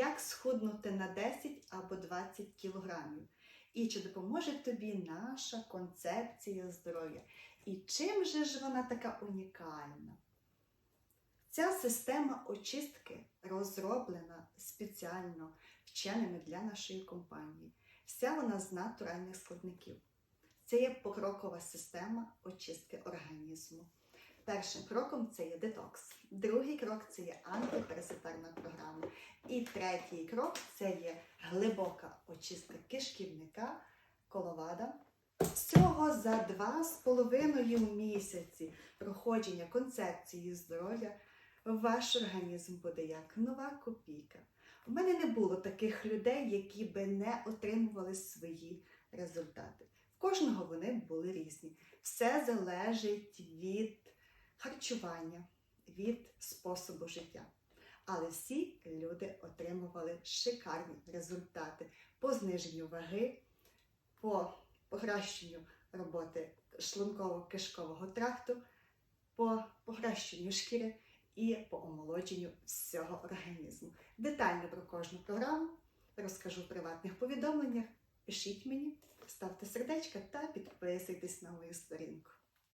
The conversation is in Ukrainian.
як схуднути на 10 або 20 кілограмів. І чи допоможе тобі наша концепція здоров'я? І чим же ж вона така унікальна? Ця система очистки розроблена спеціально вченими для нашої компанії. Вся вона з натуральних складників. Це є покрокова система очистки організму. Першим кроком це є детокс. Другий крок це є програма. І третій крок це є глибока очистка кишківника, коловада. Всього за два з половиною місяці проходження концепції здоров'я ваш організм буде як нова копійка. У мене не було таких людей, які би не отримували свої результати. В кожного вони були різні. Все залежить від харчування, від способу життя. Але всі люди отримували шикарні результати по зниженню ваги, по покращенню роботи шлунково-кишкового тракту, по покращенню шкіри і по омолодженню всього організму. Детально про кожну програму розкажу в приватних повідомленнях. Пишіть мені, ставте сердечка та підписуйтесь на мою сторінку.